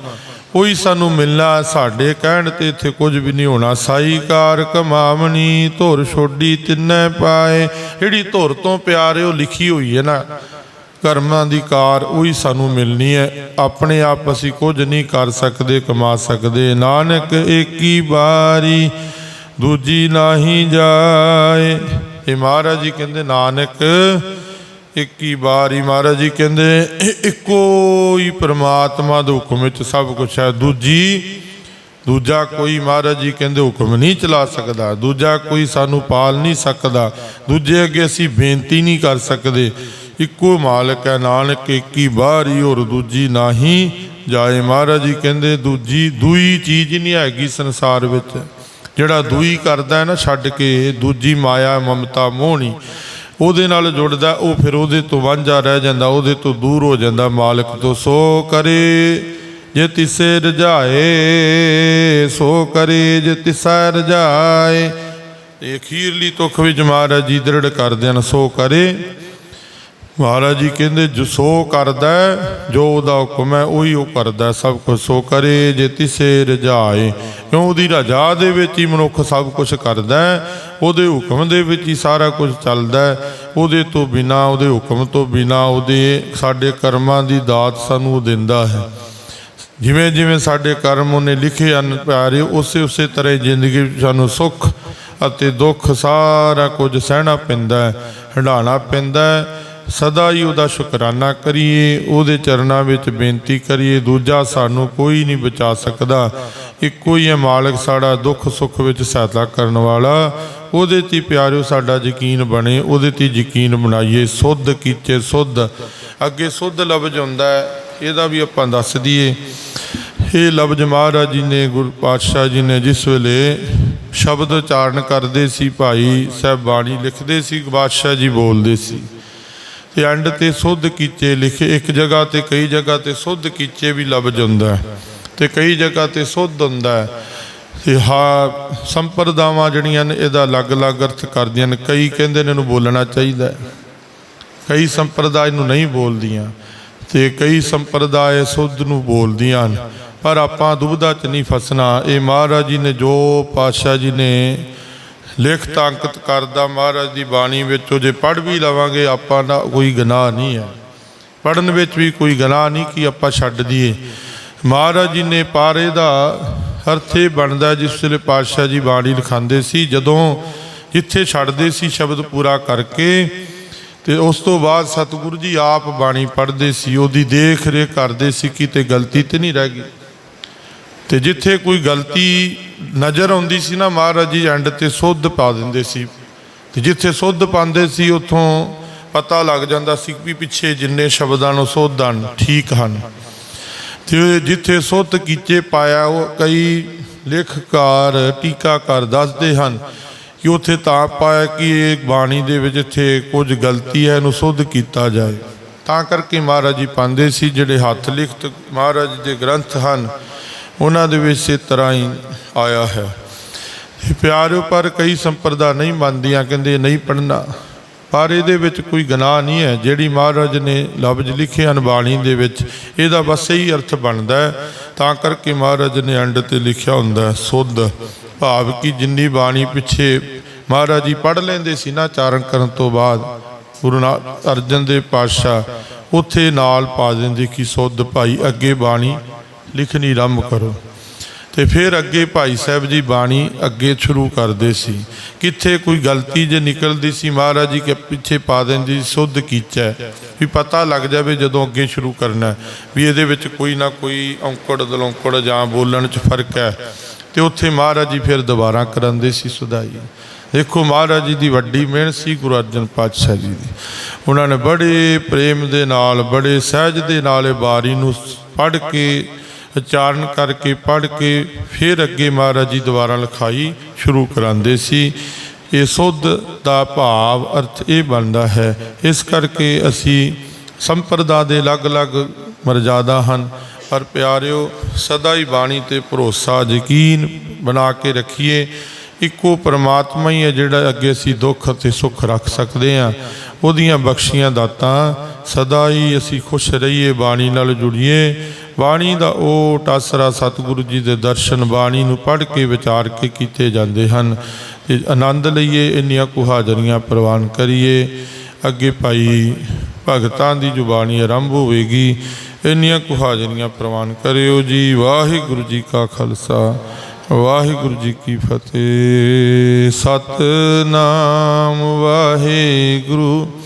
ਉਹੀ ਸਾਨੂੰ ਮਿਲਣਾ ਸਾਡੇ ਕਹਿਣ ਤੇ ਇੱਥੇ ਕੁਝ ਵੀ ਨਹੀਂ ਹੋਣਾ। ਸਾਈ ਕਾਰ ਕਮਾਵਣੀ, ਧੁਰ ਛੋਡੀ ਤਿੰਨੇ ਪਾਏ। ਜਿਹੜੀ ਧੁਰ ਤੋਂ ਪਿਆਰੇ ਉਹ ਲਿਖੀ ਹੋਈ ਹੈ ਨਾ, ਕਰਮਾਂ ਦੀ ਕਾਰ ਉਹੀ ਸਾਨੂੰ ਮਿਲਣੀ ਹੈ। ਆਪਣੇ ਆਪ ਅਸੀਂ ਕੁਝ ਨਹੀਂ ਕਰ ਸਕਦੇ, ਕਮਾ ਸਕਦੇ। ਨਾਨਕ ਏਕੀ ਬਾਰੀ ਦੂਜੀ ਨਾਹੀ ਜਾਏ। ਇਹ ਮਹਾਰਾਜ ਜੀ ਕਹਿੰਦੇ, ਨਾਨਕ ਇੱਕੀ ਹੀ ਵਾਰ ਹੀ ਮਹਾਰਾਜ ਜੀ ਕਹਿੰਦੇ ਇੱਕੋ ਹੀ ਪ੍ਰਮਾਤਮਾ ਦੇ ਹੁਕਮ ਵਿੱਚ ਸਭ ਕੁਝ ਹੈ। ਦੂਜੀ, ਦੂਜਾ ਕੋਈ ਮਹਾਰਾਜ ਜੀ ਕਹਿੰਦੇ ਹੁਕਮ ਨਹੀਂ ਚਲਾ ਸਕਦਾ। ਦੂਜਾ ਕੋਈ ਸਾਨੂੰ ਪਾਲ ਨਹੀਂ ਸਕਦਾ। ਦੂਜੇ ਅੱਗੇ ਅਸੀਂ ਬੇਨਤੀ ਨਹੀਂ ਕਰ ਸਕਦੇ। ਇੱਕੋ ਮਾਲਕ ਹੈ ਨਾਨਕ, ਇੱਕ ਹੀ ਬਾਹਰੀ ਔਰ ਦੂਜੀ ਨਹੀਂ ਜਾਏ। ਮਹਾਰਾਜ ਜੀ ਕਹਿੰਦੇ, ਦੂਜੀ, ਦੂਈ ਚੀਜ਼ ਨਹੀਂ ਹੈਗੀ ਸੰਸਾਰ ਵਿੱਚ। ਜਿਹੜਾ ਦੂਈ ਕਰਦਾ ਹੈ ਨਾ, ਛੱਡ ਕੇ, ਦੂਜੀ ਮਾਇਆ, ਮਮਤਾ, ਮੋਹਣੀ। ਉਹਦੇ ਨਾਲ ਜੁੜਦਾ, ਉਹ ਫਿਰ ਉਹਦੇ ਤੋਂ ਵਾਂਝਾ ਰਹਿ ਜਾਂਦਾ, ਉਹਦੇ ਤੋਂ ਦੂਰ ਹੋ ਜਾਂਦਾ ਮਾਲਕ ਤੋਂ। ਸੋ ਕਰੇ ਜੇ ਤਿਸੇ ਰਜਾਏ, ਸੋ ਕਰੇ ਜੇ ਤਿਸੈ ਰਜਾਏ। ਇਹ ਅਖੀਰਲੀ ਤੁਖ ਵਿੱਚ ਮਹਾਰਾਜ ਜੀ ਦ੍ਰਿੜ ਕਰਦੇ ਹਨ ਸੋ ਕਰੇ ਮਹਾਰਾਜ ਜੀ ਕਹਿੰਦੇ, ਜੋ ਸੋ ਕਰਦਾ ਜੋ ਉਹਦਾ ਹੁਕਮ ਹੈ, ਉਹੀ ਉਹ ਕਰਦਾ ਸਭ ਕੁਝ ਸੋ ਕਰੇ ਜੇ ਤਿਸੇ ਰਜਾਏ। ਕਿਉਂ ਉਹਦੀ ਰਜਾ ਦੇ ਵਿੱਚ ਹੀ ਮਨੁੱਖ ਸਭ ਕੁਝ ਕਰਦਾ ਉਹਦੇ ਹੁਕਮ ਦੇ ਵਿੱਚ ਹੀ ਸਾਰਾ ਕੁਝ ਚੱਲਦਾ ਉਹਦੇ ਤੋਂ ਬਿਨਾ, ਉਹਦੇ ਹੁਕਮ ਤੋਂ ਬਿਨਾ ਉਹਦੇ ਸਾਡੇ ਕਰਮਾਂ ਦੀ ਦਾਤ ਸਾਨੂੰ ਦਿੰਦਾ ਹੈ। ਜਿਵੇਂ ਜਿਵੇਂ ਸਾਡੇ ਕਰਮ ਉਹਨੇ ਲਿਖੇ ਹਨ ਪਿਆਰੇ, ਉਸੇ ਉਸੇ ਤਰ੍ਹਾਂ ਜ਼ਿੰਦਗੀ ਵਿੱਚ ਸਾਨੂੰ ਸੁੱਖ ਅਤੇ ਦੁੱਖ ਸਾਰਾ ਕੁਝ ਸਹਿਣਾ ਪੈਂਦਾ ਹੈ ਹੰਡਾਣਾ ਪੈਂਦਾ ਹੈ ਸਦਾ ਹੀ ਉਹਦਾ ਸ਼ੁਕਰਾਨਾ ਕਰੀਏ, ਉਹਦੇ ਚਰਨਾਂ ਵਿੱਚ ਬੇਨਤੀ ਕਰੀਏ, ਦੂਜਾ ਸਾਨੂੰ ਕੋਈ ਨਹੀਂ ਬਚਾ ਸਕਦਾ। ਇੱਕੋ ਹੀ ਹੈ ਮਾਲਕ ਸਾਡਾ ਦੁੱਖ ਸੁੱਖ ਵਿੱਚ ਸਹਾਇਤਾ ਕਰਨ ਵਾਲਾ। ਉਹਦੇ ਤੇ ਹੀ ਪਿਆਰਿਓ ਸਾਡਾ ਯਕੀਨ ਬਣੇ, ਉਹਦੇ ਤੇ ਯਕੀਨ ਬਣਾਈਏ। ਸੁੱਧ ਕੀਚੇ ਸੁੱਧ। ਅੱਗੇ ਸੁੱਧ ਲਫ਼ਜ਼ ਹੁੰਦਾ ਹੈ, ਇਹਦਾ ਵੀ ਆਪਾਂ ਦੱਸ ਦਈਏ। ਇਹ ਲਫ਼ਜ਼ ਮਹਾਰਾਜ ਜੀ ਨੇ, ਗੁਰੂ ਪਾਤਸ਼ਾਹ ਜੀ ਨੇ ਜਿਸ ਵੇਲੇ ਸ਼ਬਦ ਉਚਾਰਨ ਕਰਦੇ ਸੀ ਭਾਈ ਸਾਹਿਬ ਬਾਣੀ ਲਿਖਦੇ ਸੀ, ਬਾਦਸ਼ਾਹ ਜੀ ਬੋਲਦੇ ਸੀ। ਐਂਡ ਤੇ ਸੁੱਧ ਕੀਚੇ ਲਿਖੇ, ਇੱਕ ਜਗ੍ਹਾ ਤੇ ਕਈ ਜਗ੍ਹਾ ਤੇ ਸੁੱਧ ਕੀਚੇ ਵੀ ਲੱਭ ਜਾਂਦਾ ਹੈ ਤੇ ਕਈ ਜਗ੍ਹਾ ਤੇ ਸੁੱਧ ਹੁੰਦਾ ਹੈ। ਤੇ ਹਾਂ, ਸੰਪਰਦਾਵਾਂ ਜਿਹੜੀਆਂ ਨੇ ਇਹਦਾ ਅਲੱਗ-ਅਲੱਗ ਅਰਥ ਕਰਦੀਆਂ ਨੇ। ਕਈ ਕਹਿੰਦੇ ਨੇ ਇਹਨੂੰ ਬੋਲਣਾ ਚਾਹੀਦਾ ਕਈ ਸੰਪਰਦਾਇ ਨੂੰ ਨਹੀਂ ਬੋਲਦੀਆਂ। ਤੇ ਕਈ ਸੰਪਰਦਾਇ ਸੁੱਧ ਨੂੰ ਬੋਲਦੀਆਂ ਹਨ। ਪਰ ਆਪਾਂ ਦੁਬਿਧਾ ਚ ਨਹੀਂ ਫਸਣਾ। ਇਹ ਮਹਾਰਾਜ ਜੀ ਨੇ, ਜੋ ਪਾਤਸ਼ਾਹ ਜੀ ਨੇ ਲਿਖਤ ਅੰਕਿਤ ਕਰਦਾ ਮਹਾਰਾਜ ਦੀ ਬਾਣੀ ਵਿੱਚੋਂ ਜੇ ਪੜ੍ਹ ਵੀ ਲਵਾਂਗੇ, ਆਪਾਂ ਦਾ ਕੋਈ ਗੁਨਾਹ ਨਹੀਂ ਹੈ। ਪੜਨ ਵਿੱਚ ਵੀ ਕੋਈ ਗੁਨਾਹ ਨਹੀਂ ਕਿ ਆਪਾਂ ਛੱਡ ਦਈਏ। ਮਹਾਰਾਜ ਜੀ ਨੇ ਪਾਰੇ ਦਾ ਅਰਥ ਇਹ ਬਣਦਾ, ਜਿਸ ਵੇਲੇ ਪਾਤਸ਼ਾਹ ਜੀ ਬਾਣੀ ਲਿਖਾਉਂਦੇ ਸੀ, ਜਦੋਂ ਜਿੱਥੇ ਛੱਡਦੇ ਸੀ ਸ਼ਬਦ ਪੂਰਾ ਕਰਕੇ, ਤੇ ਉਸ ਤੋਂ ਬਾਅਦ ਸਤਿਗੁਰੂ ਜੀ ਆਪ ਬਾਣੀ ਪੜ੍ਹਦੇ ਸੀ, ਉਹਦੀ ਦੇਖ ਰੇਖ ਕਰਦੇ ਸੀ ਕਿਤੇ ਗਲਤੀ ਤੇ ਨਹੀਂ ਰਹਿ ਗਈ। ਤੇ ਜਿੱਥੇ ਕੋਈ ਗਲਤੀ ਨਜ਼ਰ ਆਉਂਦੀ ਸੀ ਨਾ ਮਹਾਰਾਜ ਜੀ ਐਂਡ ਤੇ ਸੁੱਧ ਪਾ ਦਿੰਦੇ ਸੀ। ਤੇ ਜਿੱਥੇ ਸੁੱਧ ਪਾਉਂਦੇ ਸੀ, ਉੱਥੋਂ ਪਤਾ ਲੱਗ ਜਾਂਦਾ ਸੀ ਵੀ ਪਿੱਛੇ ਜਿੰਨੇ ਸ਼ਬਦਾਂ ਨੂੰ ਸੁੱਧ ਹਨ, ਠੀਕ ਹਨ। ਤੇ ਜਿੱਥੇ ਸੁੱਧ ਕੀਚੇ ਪਾਇਆ, ਉਹ ਕਈ ਲੇਖਕਾਰ ਟੀਕਾਕਾਰ ਦੱਸਦੇ ਹਨ ਕਿ ਉੱਥੇ ਤਾਂ ਪਾਇਆ ਕਿ ਇਹ ਬਾਣੀ ਦੇ ਵਿੱਚ ਇੱਥੇ ਕੁਝ ਗਲਤੀ ਹੈ, ਇਹਨੂੰ ਸੁੱਧ ਕੀਤਾ ਜਾਏ। ਤਾਂ ਕਰਕੇ ਮਹਾਰਾਜ ਜੀ ਪਾਉਂਦੇ ਸੀ, ਜਿਹੜੇ ਹੱਥ ਲਿਖਤ ਮਹਾਰਾਜ ਦੇ ਗ੍ਰੰਥ ਹਨ ਉਹਨਾਂ ਦੇ ਵਿੱਚ ਇਸੇ ਤਰ੍ਹਾਂ ਹੀ ਆਇਆ ਹੈ। ਇਹ ਪਿਆਰਿਓ, ਪਰ ਕਈ ਸੰਪਰਦਾ ਨਹੀਂ ਮੰਨਦੀਆਂ, ਕਹਿੰਦੇ ਨਹੀਂ ਪੜਨਾ ਪਰ ਇਹਦੇ ਵਿੱਚ ਕੋਈ ਗੁਨਾਹ ਨਹੀਂ ਹੈ। ਜਿਹੜੀ ਮਹਾਰਾਜ ਨੇ ਲਫ਼ਜ਼ ਲਿਖੇ ਹਨ ਬਾਣੀ ਦੇ ਵਿੱਚ, ਇਹਦਾ ਬਸ ਇਹੀ ਅਰਥ ਬਣਦਾ ਹੈ। ਤਾਂ ਕਰਕੇ ਮਹਾਰਾਜ ਨੇ ਅੰਡ ਤੇ ਲਿਖਿਆ ਹੁੰਦਾ ਸੁੱਧ ਭਾਵ ਕਿ ਜਿੰਨੀ ਬਾਣੀ ਪਿੱਛੇ ਮਹਾਰਾਜ ਜੀ ਪੜ੍ਹ ਲੈਂਦੇ ਸੀ ਨਾ ਚਾਰਨ ਕਰਨ ਤੋਂ ਬਾਅਦ, ਗੁਰੂ ਨਾ ਅਰਜਨ ਦੇ ਪਾਤਸ਼ਾਹ ਉੱਥੇ ਨਾਲ ਪਾ ਦਿੰਦੇ ਕਿ ਸੁੱਧ ਭਾਈ ਅੱਗੇ ਬਾਣੀ ਲਿਖਣੀ ਆਰੰਭ ਕਰੋ। ਤੇ ਫਿਰ ਅੱਗੇ ਭਾਈ ਸਾਹਿਬ ਜੀ ਬਾਣੀ ਅੱਗੇ ਸ਼ੁਰੂ ਕਰਦੇ ਸੀ। ਕਿੱਥੇ ਕੋਈ ਗਲਤੀ ਜੇ ਨਿਕਲਦੀ ਸੀ, ਮਹਾਰਾਜ ਜੀ ਕੇ ਪਿੱਛੇ ਪਾ ਦਿੰਦੀ ਸੁੱਧ ਕੀਚੈ। ਵੀ ਪਤਾ ਲੱਗ ਜਾਵੇ ਜਦੋਂ ਅੱਗੇ ਸ਼ੁਰੂ ਕਰਨਾ ਵੀ ਇਹਦੇ ਵਿੱਚ ਕੋਈ ਨਾ ਕੋਈ ਔਂਕੜ ਦਲੌਂਕੜ ਜਾਂ ਬੋਲਣ 'ਚ ਫ਼ਰਕ ਹੈ। ਤੇ ਉੱਥੇ ਮਹਾਰਾਜ ਜੀ ਫਿਰ ਦੁਬਾਰਾ ਕਰਾਂਦੇ ਸੀ ਸੁਧਾਈ। ਦੇਖੋ ਮਹਾਰਾਜ ਜੀ ਦੀ ਵੱਡੀ ਮਿਹਨਤ ਸੀ ਗੁਰੂ ਅਰਜਨ ਪਾਤਸ਼ਾਹ ਜੀ ਦੀ। ਉਹਨਾਂ ਨੇ ਬੜੇ ਪ੍ਰੇਮ ਦੇ ਨਾਲ, ਬੜੇ ਸਹਿਜ ਦੇ ਨਾਲ ਇਹ ਬਾਰੀ ਨੂੰ ਪੜ੍ਹ ਕੇ ਉਚਾਰਨ ਕਰਕੇ ਪੜ੍ਹ ਕੇ ਫਿਰ ਅੱਗੇ ਮਹਾਰਾਜ ਜੀ ਦੁਬਾਰਾ ਲਿਖਾਈ ਸ਼ੁਰੂ ਕਰਾਉਂਦੇ ਸੀ। ਇਹ ਸੁੱਧ ਦਾ ਭਾਵ ਅਰਥ ਇਹ ਬਣਦਾ ਹੈ, ਇਸ ਕਰਕੇ ਅਸੀਂ ਸੰਪਰਦਾ ਦੇ ਅਲੱਗ-ਅਲੱਗ ਮਰਜ਼ਾਦਾ ਹਨ। ਪਰ ਪਿਆਰਿਓ, ਸਦਾ ਹੀ ਬਾਣੀ ਤੇ ਭਰੋਸਾ ਯਕੀਨ ਬਣਾ ਕੇ ਰੱਖੀਏ, ਇੱਕੋ ਪਰਮਾਤਮਾ ਹੀ ਹੈ ਜਿਹੜਾ ਅੱਗੇ ਅਸੀਂ ਦੁੱਖ ਅਤੇ ਸੁੱਖ ਰੱਖ ਸਕਦੇ ਹਾਂ। ਉਹਦੀਆਂ ਬਖਸ਼ੀਆਂ ਦਾਤਾਂ, ਸਦਾ ਹੀ ਅਸੀਂ ਖੁਸ਼ ਰਹੀਏ, ਬਾਣੀ ਨਾਲ ਜੁੜੀਏ ਬਾਣੀ ਦਾ ਓਟ ਆਸਰਾ ਸਤਿਗੁਰੂ ਜੀ ਦੇ ਦਰਸ਼ਨ ਬਾਣੀ ਨੂੰ ਪੜ੍ਹ ਕੇ ਵਿਚਾਰ ਕੇ ਕੀਤੇ ਜਾਂਦੇ ਹਨ। ਤੇ ਆਨੰਦ ਲਈਏ, ਇੰਨੀਆਂ ਕੁ ਹਾਜ਼ਰੀਆਂ ਪ੍ਰਵਾਨ ਕਰੀਏ। ਅੱਗੇ ਭਾਈ ਭਗਤਾਂ ਦੀ ਜ਼ੁਬਾਨੀ ਆਰੰਭ ਹੋਵੇਗੀ। ਇੰਨੀਆਂ ਕੁ ਹਾਜ਼ਰੀਆਂ ਪ੍ਰਵਾਨ ਕਰਿਓ ਜੀ। ਵਾਹਿਗੁਰੂ ਜੀ ਕਾ ਖਾਲਸਾ, ਵਾਹਿਗੁਰੂ ਜੀ ਕੀ ਫਤਿਹ। ਸਤਨਾਮ ਵਾਹਿਗੁਰੂ।